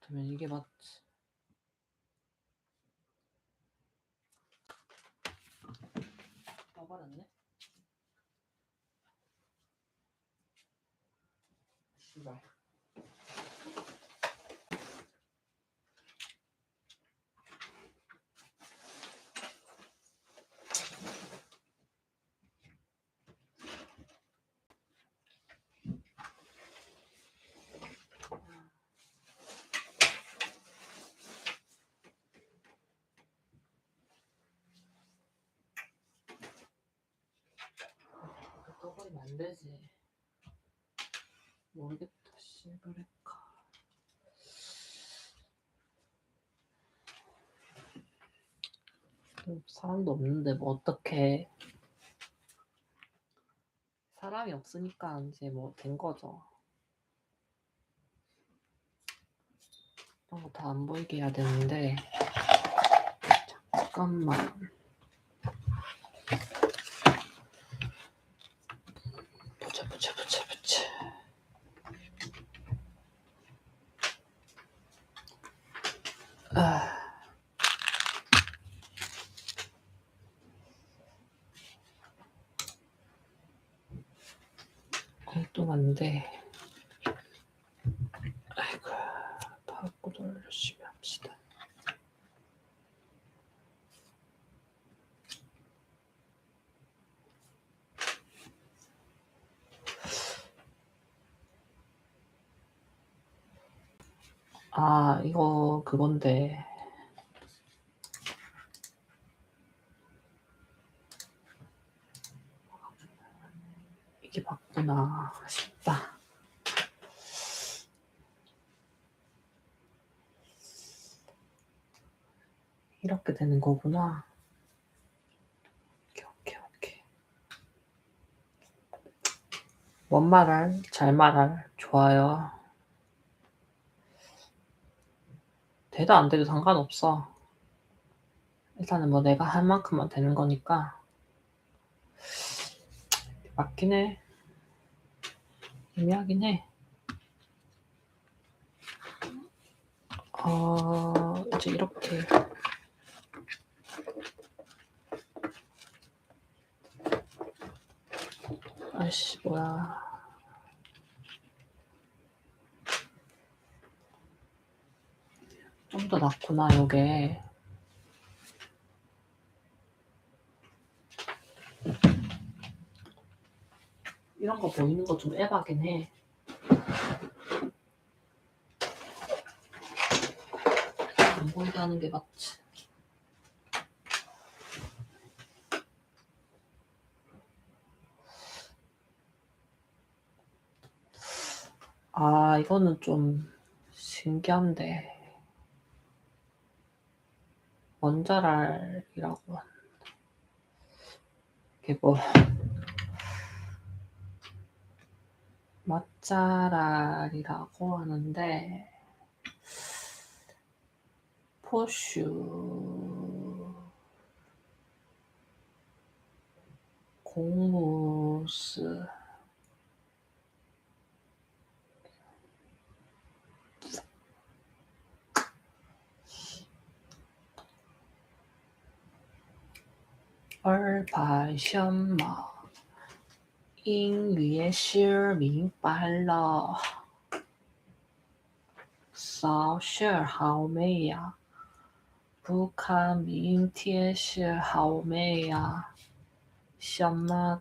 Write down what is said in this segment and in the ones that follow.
같으면 이게 맞지. 떠버렸네. 씨발. 떠 버리면 안 되지. 모르겠다, 씨발레카. 사람도 없는데 뭐 어떻게 사람이 없으니까 이제 뭐 된 거죠. 이런 거 다 안 보이게 해야 되는데 잠깐만. 보자 보자 보자 보자. 아. 엉뚱한데. 아이고, 바꾸도 열심히 합시다. 아, 이거 그건데. 이게 맞구나 싶다. 이렇게 되는 거구나. 오케이, 오케이, 오케이. 뭔 말할, 잘 말할, 좋아요. 돼도 안 돼도 상관없어. 일단은 뭐 내가 할 만큼만 되는 거니까. 맞긴 해. 애매하긴 해. 어, 이제 이렇게. 아이씨, 뭐야. 좀 더 낫구나, 요게. 이런 거 보이는 거좀 에바긴 해. 안 보이게 하는 게 맞지. 아, 이거는 좀 신기한데. 원자랄이라고. 이게 뭐. 맛자랄이라고 하는데 포슈 공무스 二排小马，音乐是明白了，早上好美呀，不看明天是好美呀，小马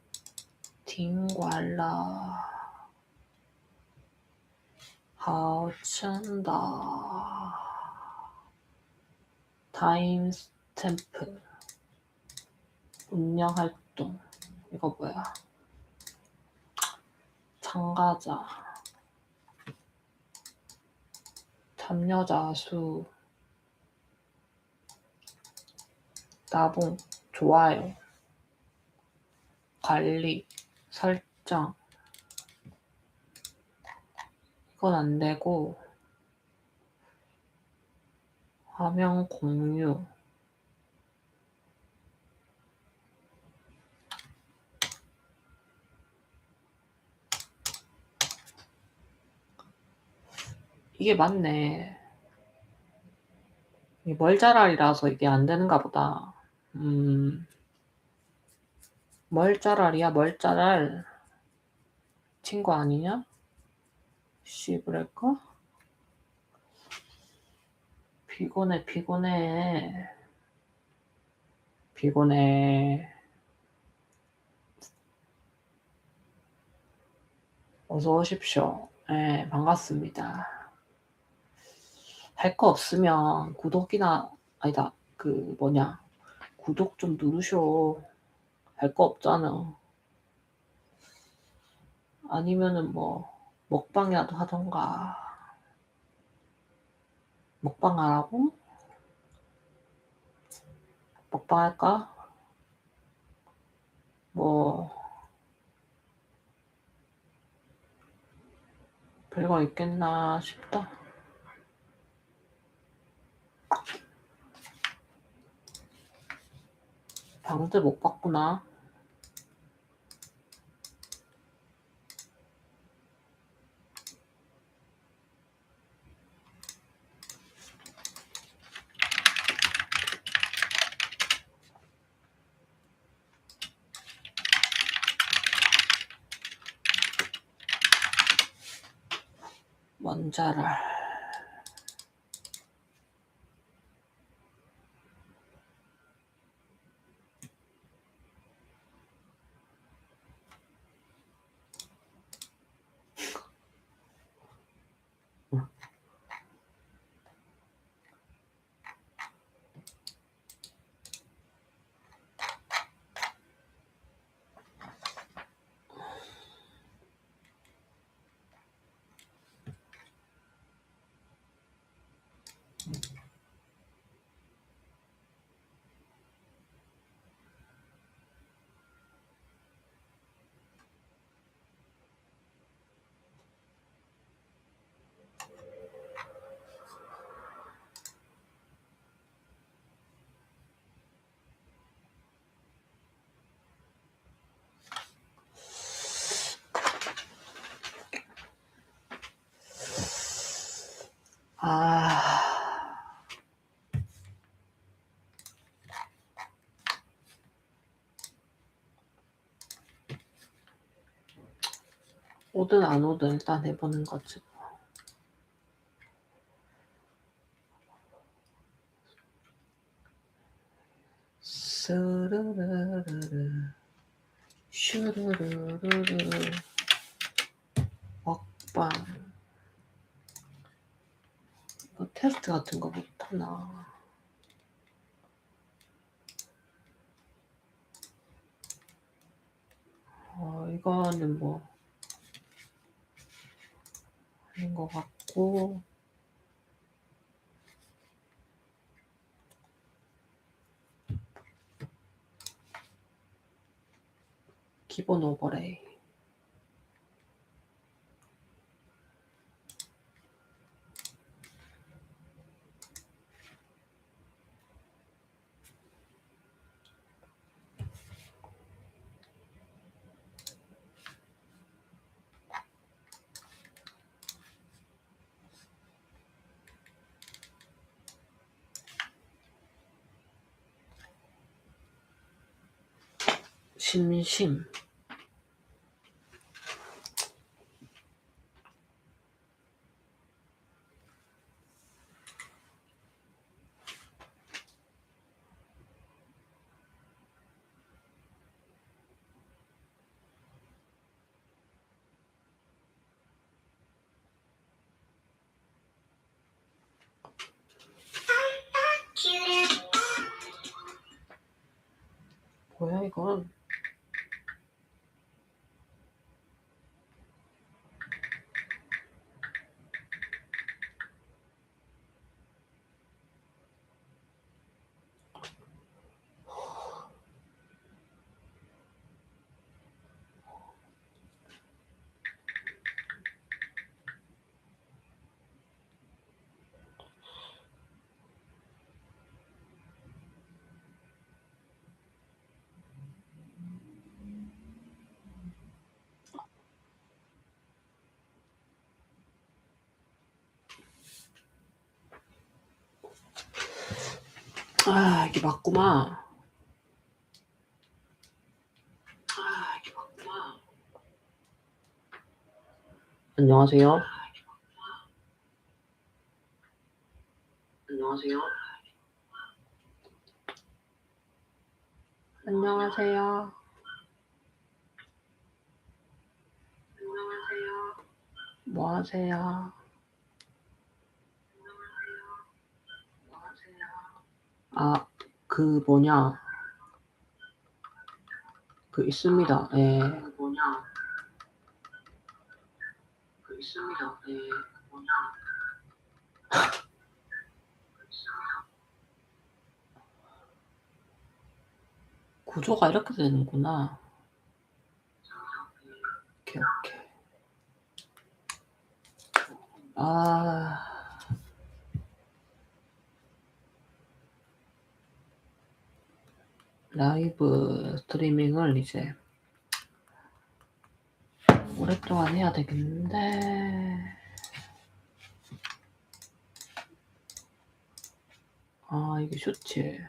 听完了，好真的，Times Temple。 운영 활동 이거 뭐야? 참가자, 참여자 수, 나봉, 좋아요, 관리, 설정. 이건 안 되고, 화면 공유, 이게 맞네. 이 멀자랄이라서 이게 안 되는가 보다. 음, 멀자랄이야, 멀자랄. 친구 아니냐? 씨부랄까? 피곤해, 피곤해. 피곤해. 어서 오십시오. 네, 반갑습니다. 할 거 없으면 구독이나, 아니다, 그, 뭐냐. 구독 좀 누르쇼. 할 거 없잖아. 아니면은 뭐, 먹방이라도 하던가. 먹방 하라고? 먹방 할까? 뭐, 별거 있겠나 싶다. 방들 못 봤구나. 먼자랄. 아. 오든 안 오든 일단 해보는 거지. 뭐. 스르르르르 슈르르르르 먹방 이거 테스트 같은 거 못하나. 어 이거는 뭐 아닌 것 같고. 기본 오버레이 심심. 뭐야 이건 아, 이게 맞구만. 아, 이게 맞구만. 안녕하세요. 안녕하세요. 안녕하세요. 안녕하세요. 뭐 하세요? 아, 그 뭐냐. 그 있습니다. 예. 그 뭐냐. 그 있습니다. 예. 그 뭐냐. 구조가 이렇게 되는구나. 오케이, 오케이. 아. 라이브 스트리밍을 이제 오랫동안 해야 되겠는데. 아, 이게 쇼츠.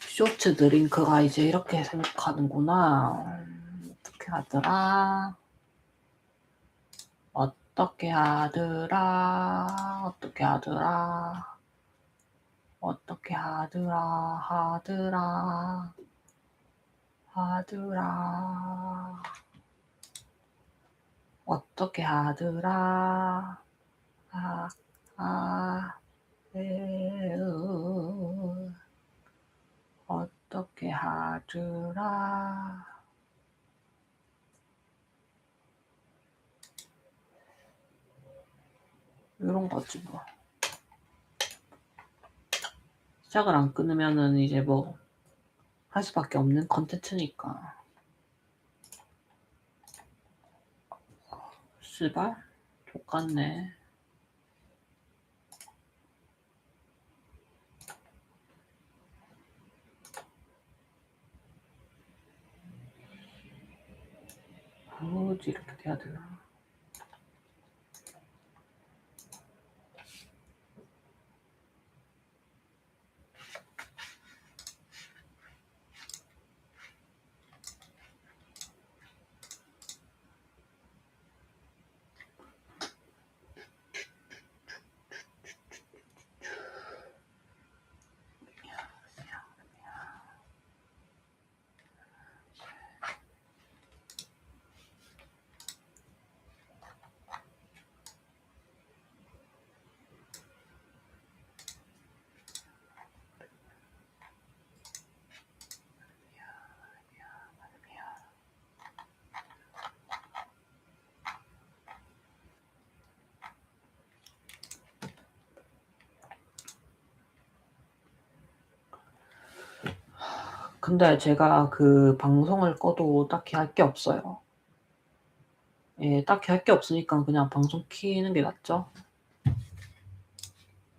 쇼츠 드링크가 이제 이렇게 생각하는구나. 음, 어떻게 하더라? 어떻게 하더라? 어떻게 하더라? 어떻게 하더라? 하더라? 하더라? 어떻게 하더라? 아, 아, 에으. 어떻게 하더라? 이런 거지 뭐. 시작을 안 끊으면은 이제 뭐 할 수밖에 없는 컨텐츠니까. 씨발 족같네. 굳이 이렇게 돼야 되나? 근데 제가 그 방송을 꺼도 딱히 할 게 없어요. 예, 딱히 할 게 없으니까 그냥 방송 키는 게 낫죠.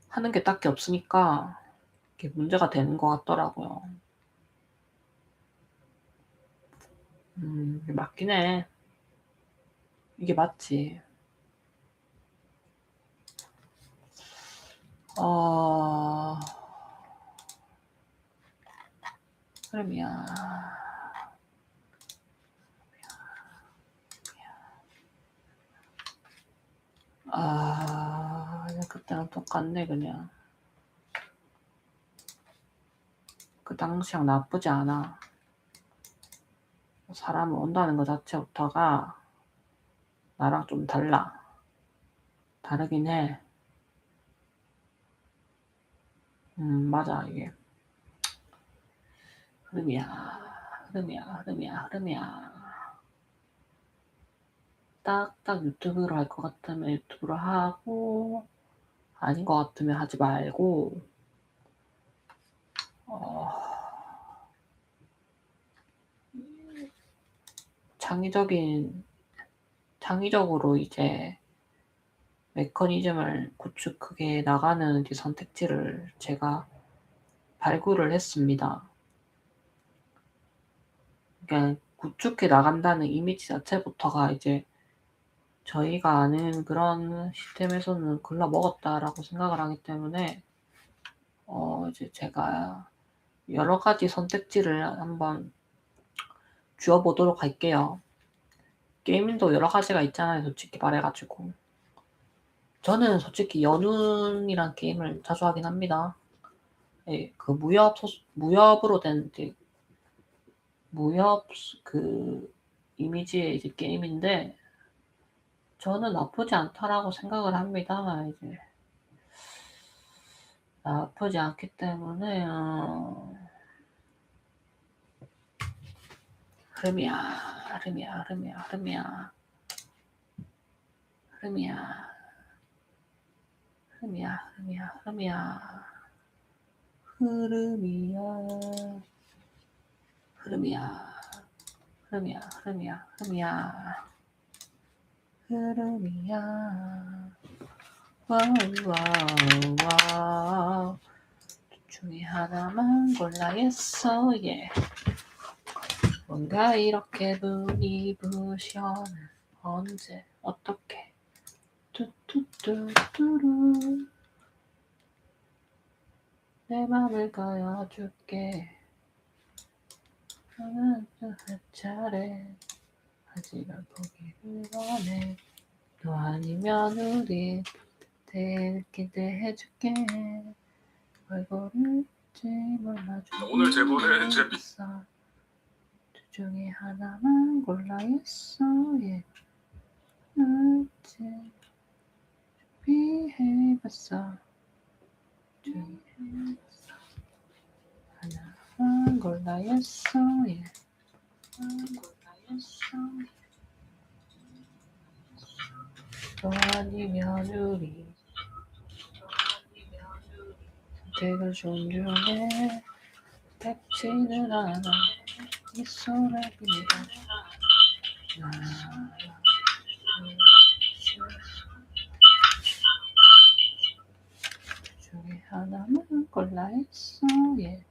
하는 게 딱히 없으니까 이게 문제가 되는 것 같더라고요. 음, 맞긴 해. 이게 맞지. 어, 흐름이야. 아, 그때랑 똑같네, 그냥. 그 당시랑 나쁘지 않아. 사람을 온다는 것 자체부터가 나랑 좀 달라. 다르긴 해. 음, 맞아, 이게. 흐름이야, 흐름이야, 흐름이야, 흐름이야. 딱딱 유튜브로 할 것 같으면 유튜브로 하고, 아닌 것 같으면 하지 말고, 어, 창의적인, 창의적으로 이제 메커니즘을 구축하게 나가는 이제 선택지를 제가 발굴을 했습니다. 그러니까 구축해 나간다는 이미지 자체부터가 이제 저희가 아는 그런 시스템에서는 글러 먹었다라고 생각을 하기 때문에 어, 이제 제가 여러 가지 선택지를 한번 주어 보도록 할게요. 게임도 여러 가지가 있잖아요, 솔직히 말해가지고. 저는 솔직히 연운이란 게임을 자주 하긴 합니다. 예, 그 무협, 소, 무협으로 된 무협 그 이미지의 이제 게임인데 저는 나쁘지 않다라고 생각을 합니다. 이제 나쁘지 않기 때문에 어... 흐름이야, 흐름이야, 흐름이야, 흐름이야, 흐름이야, 흐름이야, 흐름이야, 흐름이야, 흐름이야, 흐름이야, 흐름이야, 흐름이야, 흐름이야, 흐름이야. 둘 중에 하나만 골라야겠어, 예. 뭔가 이렇게 눈이 부셔 언제 어떻게. 뚜뚜뚜뚜루. 내 맘을 가여줄게 한 차례 하지만 포기를 원해. 너 아니면 우리 기대 해줄게. 얼굴을 찜을 마주 오늘 제보는 제 미- 둘 중에 하나만 골라야겠어. 예. 어째 준비해봤어? 준비해 하나만 골라야겠어. 예. 하나만 골라야겠어 너 아니면 우리 선택을 존중해. 뵙지는 않아 이 소라기가 나 중에 하나만 골라 했어. 예.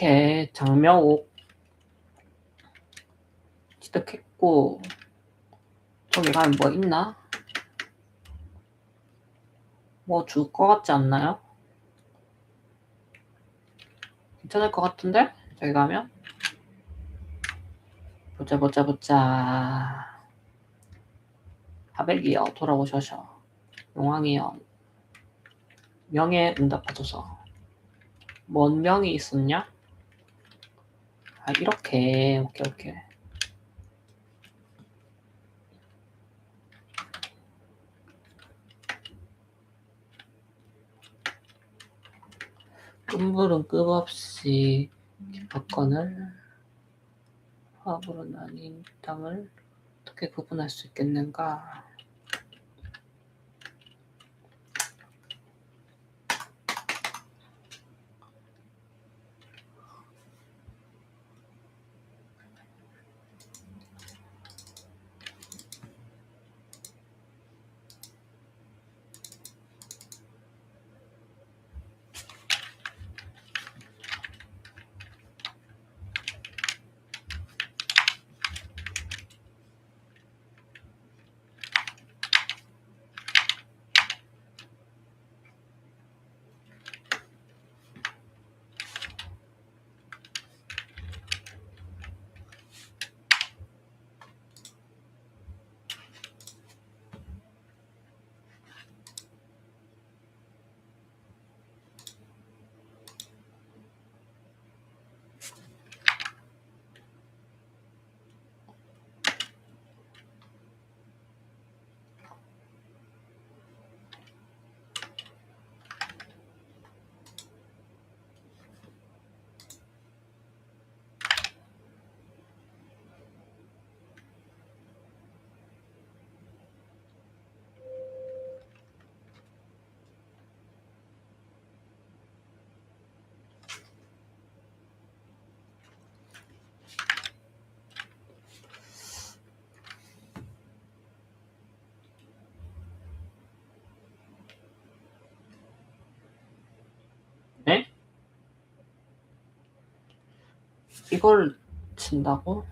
오케이 장명옥 취득했고 저기 가면 뭐 있나? 뭐 줄 것 같지 않나요? 괜찮을 것 같은데? 저기 가면 보자 보자 보자 하백이요 돌아오셔서 용왕이요 명예 응답하소서 뭔 명이 있었냐? 아 이렇게 오케이 오케이 끝물은 끝없이 박건을 화합으로 나뉜 땅을 어떻게 구분할 수 있겠는가? 이걸 친다고?